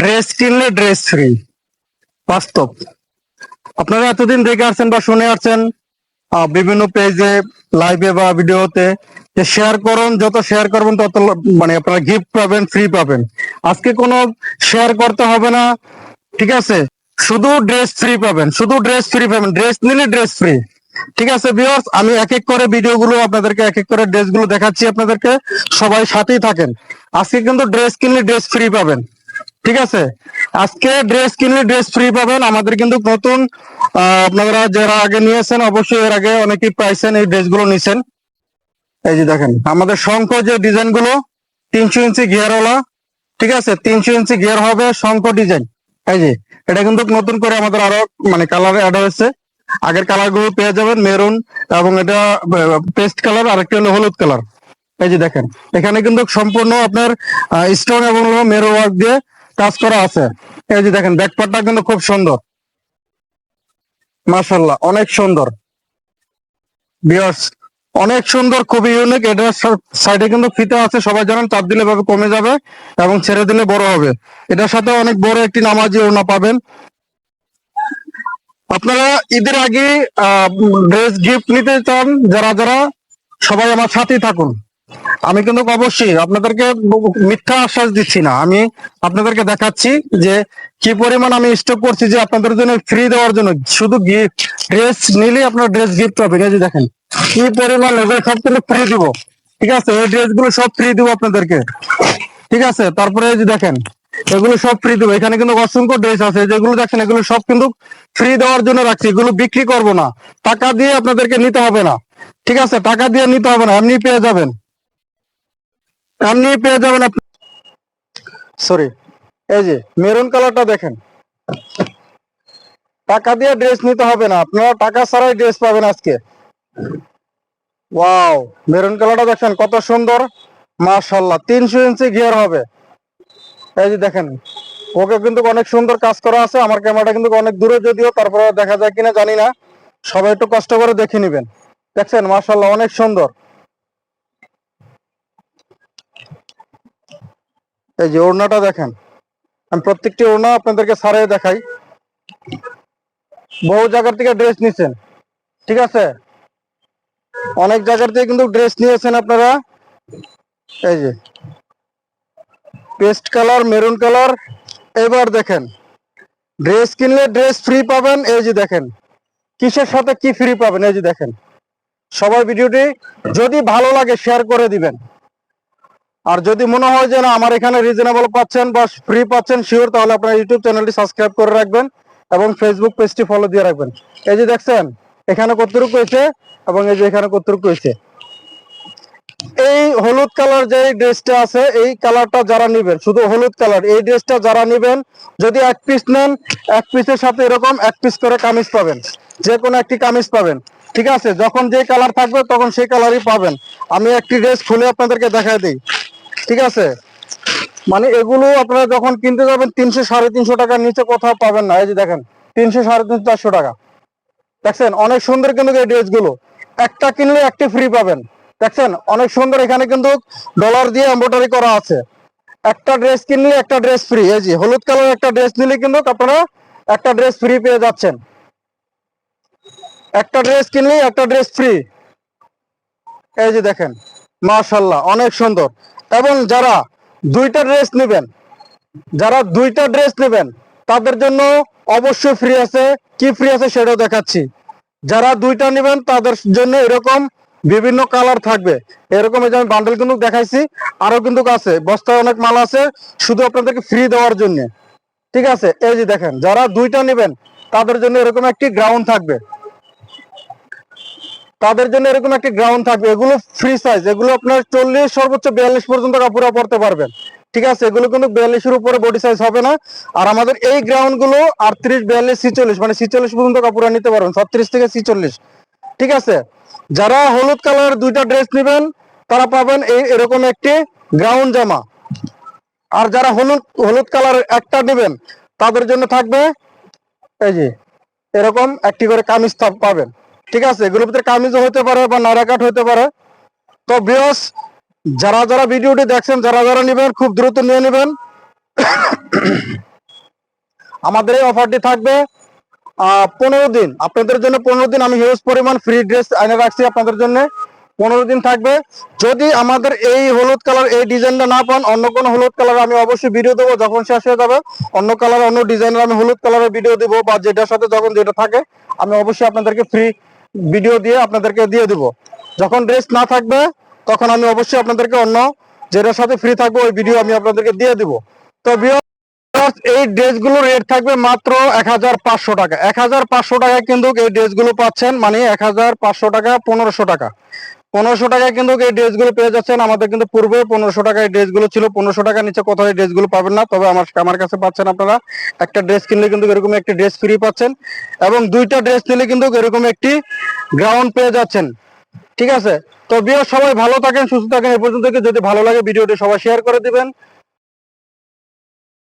Dress কিনলে dress free বাস্তব। আপনারা এতদিন দেখে আসছেন বা শুনে আসছেন বিভিন্ন পেজে লাইভে বা ভিডিওতে যে শেয়ার করুন, যত শেয়ার করবেন, তত মানে আপনারা গিফট পাবেন ফ্রি পাবেন। আজকে কোনো শেয়ার করতে হবে না, ঠিক আছে? শুধু ড্রেস ফ্রি পাবেন, শুধু ড্রেস ফ্রি পাবেন। ড্রেস নিলে ড্রেস ফ্রি ঠিক আছে ভিউয়ার্স আমি এক এক করে ভিডিওগুলো আপনাদেরকে এক এক করে ড্রেসগুলো দেখাচ্ছি আপনাদেরকে। সবাই সাথেই থাকেন। আজকে কিন্তু ড্রেস কিনলে ড্রেস ফ্রি পাবেন। ঠিক আছে? আজকে ড্রেস কিনলে ড্রেস ফ্রি পাবেন। আমাদের কিন্তু নতুন আপনারা যারা আগে নিয়েছেন, অবশ্যই এর আগে অনেকেই পাইছেন এই ড্রেসগুলো নিছেন। এই যে দেখেন, আমাদের শঙ্খ যে ডিজাইনগুলো, তিনশো ইঞ্চি গিয়ারওয়ালা ঠিক আছে? তিনশো ইঞ্চি গিয়ার হবে শঙ্খ ডিজাইন এই যে, এটা কিন্তু নতুন করে আমাদের আরও মানে কালার অ্যাড হয়েছে। আগের কালারগুলো পেয়ে যাবেন মেরুন এবং এটা পেস্ট কালার আর একটা হলো হলুদ কালার এই যে দেখেন, এখানে কিন্তু সম্পূর্ণ আপনার স্টোন এবং মেরো ওয়ার্ক দিয়ে কাজ করা আছে। এই যে দেখেন ব্যাকপার্টটা কিন্তু খুব সুন্দর। মাশাল্লাহ অনেক সুন্দর। অনেক সুন্দর, খুবই ইউনিক এটার সাইডে কিন্তু ফিতে আছে, সবাই জানেন, চাপ দিলে ভাবে কমে যাবে এবং ছেড়ে দিলে বড় হবে। এটার সাথে অনেক বড় একটি নামাজি ওড়না পাবেন। আপনারা ঈদের আগে ড্রেস গিফট নিতে চান, যারা যারা, সবাই আমার সাথেই থাকুন। আমি কিন্তু অবশ্যই আপনাদেরকে মিথ্যা আশ্বাস দিচ্ছি না। আমি আপনাদেরকে দেখাচ্ছি যে কি পরিমাণ আমি স্টক করছি যে আপনাদের জন্য ফ্রি দেওয়ার জন্য। শুধু গিফট ড্রেস নিলে আপনার ড্রেস গিফট পাবেন এই যে দেখেন, কি পরিমাণ এগুলো সব কিন্তু ফ্রি দিব। ঠিক আছে? এই ড্রেসগুলো সব ফ্রি দিব আপনাদেরকে। ঠিক আছে? তারপরে এই যে দেখেন, এগুলো সব ফ্রি দেবো। এখানে কিন্তু অসংখ্য ড্রেস আছে। যেগুলো দেখেন, এগুলো সব কিন্তু ফ্রি দেওয়ার জন্য রাখছি। এগুলো বিক্রি করব না। টাকা দিয়ে আপনাদেরকে নিতে হবে না। ঠিক আছে? টাকা দিয়ে নিতে হবে না। এমনি পেয়ে যাবেন। এমনি পেয়ে যাবেন আপনি। সরি এই যে মেরুন কালারটা দেখেন। টাকা দিয়ে ড্রেস নিতে হবে না, আপনারা টাকা ছাড়াই ড্রেস পাবেন আজকে। ওয়াও মেরুন কালারটা দেখেন কত সুন্দর। মাশাল্লাহ তিনশো ইঞ্চি গিয়ার হবে। এই যে দেখেন, ওকে কিন্তু অনেক সুন্দর কাজ করা আছে, আমার ক্যামেরাটা কিন্তু অনেক দূরে যদিও তারপরে দেখা যায় কিনা জানি না। সবাই একটু কষ্ট করে দেখে নিবেন। দেখছেন? মাশাল্লাহ অনেক সুন্দর। এই যে ওড়নাটা দেখেন। আমি প্রত্যেকটি ওড়না আপনাদেরকে সারাই দেখাই। বহু জায়গার থেকে ড্রেস নিছেন, ঠিক আছে? অনেক জায়গার থেকে কিন্তু ড্রেস নিয়েছেন আপনারা। এই যে, পেস্ট কালার, মেরুন কালার, এবার দেখেন। ড্রেস কিনলে ড্রেস ফ্রি পাবেন, এই যে দেখেন। কিসের সাথে কি ফ্রি পাবেন, এই যে দেখেন। সবাই ভিডিওটি যদি ভালো লাগে শেয়ার করে দিবেন। আর যদি মনে হয় যে না, আমার এখানে রিজনেবল পাচ্ছেন বা ফ্রি পাচ্ছেন শিওর তাহলে আপনার ইউটিউব চ্যানেলটি সাবস্ক্রাইব করে রাখবেন এবং ফেসবুক পেজটি ফলো দিয়ে রাখবেন। এই যে দেখছেন, এখানে কতটুকু হয়েছে এবং এই যে এখানে কতটুকু হয়েছে? এই হলুদ কালার যে ড্রেসটা আছে, এই কালারটা যারা নিবেন, শুধু হলুদ কালার, এই ড্রেসটা যারা নিবেন, যদি এক পিস নেন, এক পিসের সাথে এরকম এক পিস করে কামিজ পাবেন যে কোনো একটি কামিজ পাবেন, ঠিক আছে? যখন যে কালার থাকবে, তখন সেই কালারই পাবেন। আমি একটি ড্রেস খুলে আপনাদেরকে দেখাই দিই। ঠিক আছে? মানে এগুলো আপনারা যখন কিনতে যাবেন তিনশো, সাড়ে তিনশো টাকার নিচে কোথাও পাবেন না। এই যে দেখেন, তিনশো, সাড়ে তিনশো, চারশো টাকা। দেখছেন? অনেক সুন্দর কিন্তু এই ড্রেসগুলো। একটা কিনলে একটি ফ্রি পাবেন। দেখছেন? অনেক সুন্দর এখানে কিন্তু ডলার দিয়ে এম্ব্রয়ডারি করা আছে। একটা ড্রেস কিনলে একটা ড্রেস ফ্রি এই যে হলুদ কালার একটা ড্রেস নিলে কিন্তু আপনারা একটা ড্রেস ফ্রি পেয়ে যাচ্ছেন। একটা ড্রেস কিনলে একটা ড্রেস ফ্রি এই যে দেখেন মাশাল্লাহ অনেক সুন্দর। এবং যারা দুইটা ড্রেস নেবেন, যারা দুইটা ড্রেস নেবেন, তাদের জন্য অবশ্যই ফ্রি আছে। কি ফ্রি আছে সেটাও দেখাচ্ছি। যারা দুইটা নেবেন, তাদের জন্য এরকম বিভিন্ন কালার থাকবে। এরকম এই যে আমি বান্ডেল কিন্তু দেখাইছি আরও কিন্তু আছে। বস্তায় অনেক মাল আছে, শুধু আপনাদেরকে ফ্রি দেওয়ার জন্য। ঠিক আছে? এই যে দেখেন, যারা দুইটা নেবেন, তাদের জন্য এরকম একটি গ্রাউন্ড থাকবে। তাদের জন্য এরকম একটি গ্রাউন্ড থাকবে। এগুলো ফ্রি সাইজ এগুলো আপনার চল্লিশ, সর্বোচ্চ বিয়াল্লিশ পর্যন্ত কাপড় পরতে পারবেন। ঠিক আছে? এগুলো কিন্তু বিয়াল্লিশের উপরে বডি সাইজ হবে না। আর আমাদের এই গ্রাউন্ডগুলো আটত্রিশ, বিয়াল্লিশ, ছিচল্লিশ মানে ছিচল্লিশ পর্যন্ত কাপড় নিতে পারবেন, ছত্রিশ থেকে ছিচল্লিশ। ঠিক আছে? যারা হলুদ কালারের দুইটা ড্রেস নেবেন, তারা পাবেন এই এরকম একটি গ্রাউন্ড জামা। আর যারা হলুদ হলুদ কালারের একটা নেবেন, তাদের জন্য থাকবে এই যে, এরকম একটি করে কামিজ পাবেন। ঠিক আছে, এগুলোর ভিতরে কামিজও হতে পারে বা নারা কাট হতে পারে। তো বিয়স যারা যারা ভিডিওটি দেখছেন, যারা যারা নেবেন, খুব দ্রুত নিয়ে নেবেন। আমাদের এই অফারটি থাকবে পনেরো দিন। আপনাদের জন্য পনেরো দিন আমি হিউজ পরিমাণ ফ্রি ড্রেস এনে রাখছি আপনাদের জন্য। পনেরো দিন থাকবে। যদি আমাদের এই হলুদ কালার এই ডিজাইনটা না পান, অন্য কোনো হলুদ কালার আমি অবশ্যই ভিডিও দেবো, যখন শেষ হয়ে যাবে। অন্য কালার, অন্য ডিজাইনের আমি হলুদ কালারের ভিডিও দেবো, বা যেটার সাথে যখন যেটা থাকে, আমি অবশ্যই আপনাদেরকে ফ্রি ভিডিও দিয়ে আপনাদেরকে দিয়ে দিব। যখন ড্রেস না থাকবে, তখন আমি অবশ্যই আপনাদেরকে অন্য যেটার সাথে ফ্রি থাকব, ওই ভিডিও আমি আপনাদেরকে দিয়ে দিব। তো এই ড্রেসগুলো রেট থাকবে মাত্র এক হাজার পাঁচশো টাকা। এক হাজার পাঁচশো টাকায় কিন্তু এই ড্রেসগুলো পাচ্ছেন মানে এক হাজার পাঁচশো টাকা, পনেরোশো টাকা। পনেরোশো টাকায় কিন্তু এই ড্রেসগুলো পেয়ে যাচ্ছেন। আমাদের কিন্তু পূর্বে পনেরোশো টাকায় ড্রেসগুলো ছিল। পনেরোশো টাকার নিচে কোথাও এই ড্রেসগুলো পাবেন না। তবে আমার আমার কাছে পাচ্ছেন আপনারা। একটা ড্রেস কিনলে কিন্তু এরকম একটি ড্রেস ফ্রি পাচ্ছেন। এবং দুইটা ড্রেস নিলে কিন্তু এরকম একটি গ্রাউন্ড পেয়ে যাচ্ছেন। ঠিক আছে? তো বিয়ে সবাই ভালো থাকেন, সুস্থ থাকেন। এই পর্যন্ত যদি ভালো লাগে ভিডিওটি সবাই শেয়ার করে দিবেন।